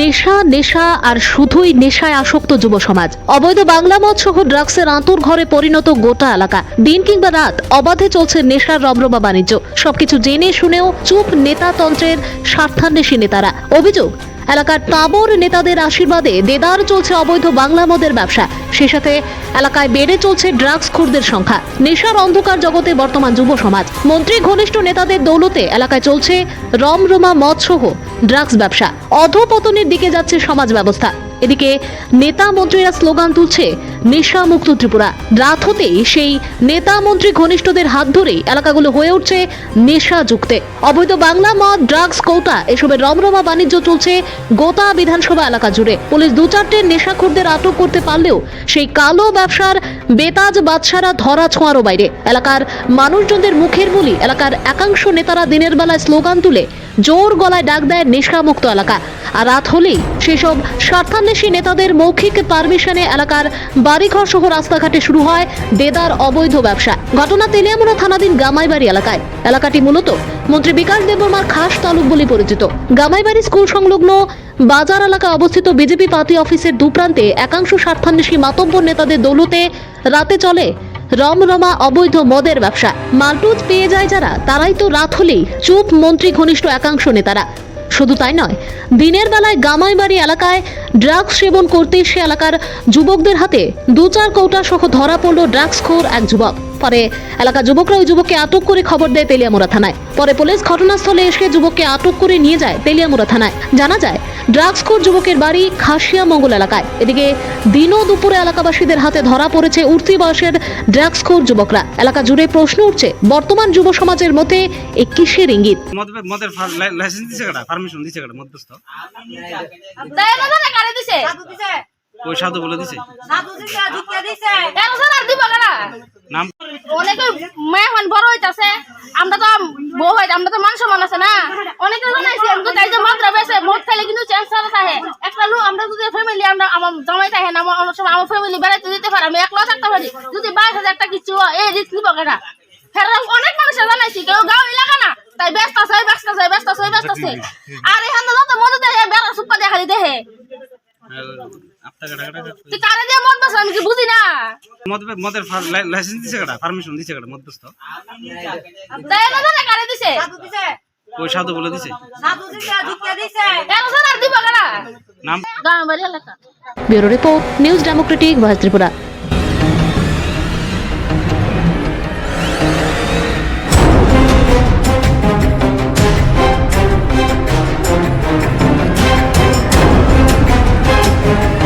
নেশা নেশা আর শুধুই নেশায় আসক্ত যুব সমাজ। অবৈধ বাংলা মদ সহ ড্রাগসের আঁতুর ঘরে পরিণত গোটা এলাকা। দিন কিংবা রাত অবাধে চলছে নেশার রমরমা বাণিজ্য। সবকিছু জেনে শুনেও চুপ নেতাতন্ত্রের স্বার্থান্বেষী নেতারা। অভিযোগ এলাকার তাবর নেতাদের আশীর্বাদে দেদার চলছে অবৈধ বাংলা মদের ব্যবসা। সে সাথে এলাকায় বেড়ে চলছে ড্রাগস খুরদের সংখ্যা। নেশার অন্ধকার জগতে বর্তমান যুব সমাজ। মন্ত্রী, ঘনিষ্ঠ নেতাদের দৌলতে এলাকায় চলছে রমরমা মদ সহ ড্রাগস ব্যবসা। অধপতনের দিকে যাচ্ছে সমাজ ব্যবস্থা। এদিকে নেতা মন্ত্রীরা স্লোগান তুলছে, নেশা মুক্ত ত্রিপুরা। রাত হতেই সেই নেতা মন্ত্রী ঘনিষ্ঠদের হাত ধরেই এলাকাগুলো হয়ে উঠছে নেশা যুক্তে। অবৈধ বাংলা, মদ, ড্রাগস, কৌটা, এসবের রমরমা বাণিজ্য চলছে গোটা বিধানসভা এলাকা জুড়ে। পুলিশ দু চারটে নেশাখোরদের আটক করতে পারলেও সেই কালো ব্যবসার বেতাজ বাদশারা ধরা ছোঁয়ারও বাইরে। এলাকার মানুষজনদের মুখের বলি, এলাকার একাংশ নেতারা দিনের বেলায় স্লোগান তুলে জোর গলায় ডাক দেয় নেশামুক্ত এলাকা। আর রাত হলেই সেসব স্বার্থান্বেষী নেতাদের মৌখিক পারমিশনে এলাকার বাড়িঘর সহ রাস্তাঘাটে শুরু হয় দেদার অবৈধ ব্যবসা। ঘটনা তেলিয়ামুড়া থানাধীন গামাইবাড়ি এলাকায়। এলাকাটি মূলত মন্ত্রী বিকাশ দেববর্মার খাস তালুক বলে পরিচিত। গামাইবাড়ি স্কুল সংলগ্ন বাজার এলাকায় অবস্থিত বিজেপি পার্টি অফিসের দুপ্রান্তে একাংশ স্বার্থান্বেষী মাতব্বর নেতাদের দৌলতে রাতে চলে রমরমা অবৈধ মদের ব্যবসা। মালটুজ পেয়ে যায় যারা, তারাই তো রাত হলেই চুপ মন্ত্রী ঘনিষ্ঠ একাংশ নেতারা। শুধু তাই নয়, দিনের বেলায় গামাইবাড়ি এলাকায় ড্রাগস সেবন করতে সে এলাকার যুবকদের হাতে দু চার কৌটা সহ ধরা পড়ল ড্রাগস খোর এক যুবক। পরে। এলাকার যুবকরা ওই যুবককে আটক করে খবর দেয় তেলিয়ামুড়া থানায়। পরে পুলিশ ঘটনাস্থলে এসে যুবককে আটক করে নিয়ে যায় তেলিয়ামুড়া থানায়। জানা যায় ড্রাগস খোর যুবকের বাড়ি খাসিয়া মঙ্গল এলাকায়। এদিকে দিনও দুপুরে এলাকাবাসীদের হাতে ধরা পড়েছে উঠতি বয়সের ড্রাগস খোর যুবকরা। এলাকা জুড়ে প্রশ্ন উঠছে বর্তমান যুব সমাজের মধ্যে এ কিসের ইঙ্গিত? মদের লাইসেন্স দিছে পারমিশন মধ্যস্থ? ওই সাধু বলে দিছে। সাধু দিছে দিছে। নাম? অনেকে মেয়ে হন বড় হইতাছে। আমরা তো বউ আমরা তো মান আছে না? অনেকে জানাইছি তাই যে মাত্রা বেছে মদ খাইলে কিন্তু থাকে। একটা লোক আমরা যদি ফ্যামিলি আমরা আমার জামাই থাকে না আমার অনেক সময় আমার ফ্যামিলি বেড়াইতে দিতে পারে আমি একলা থাকতে পারি। যদি বাইশ হাজার একটা কিছু হয়, এই রিস্ক নিব কেনা ফেরা অনেক মানুষের জানাইছি কেউ গাঁও এলাকা না? তাই ব্যস্ত আছে ব্যস্ত আছে ব্যস্ত আছে ব্যস্ত আছে। আর এখানে যত মদ দেহে বেড়া সুপ্পা দেখা দেহে। কেটা তুই কারে দিয়ে মদ বেছ মদ মদের লাইসেন্স দিছে কেডা পারমিশন দিছে কেডা মদ কারে দিছে। ওই সাধু বলে দিছে? এর দিব নাম? গাঁও বাড়ি এলাকা। Bureau report news democratic voice Tripura.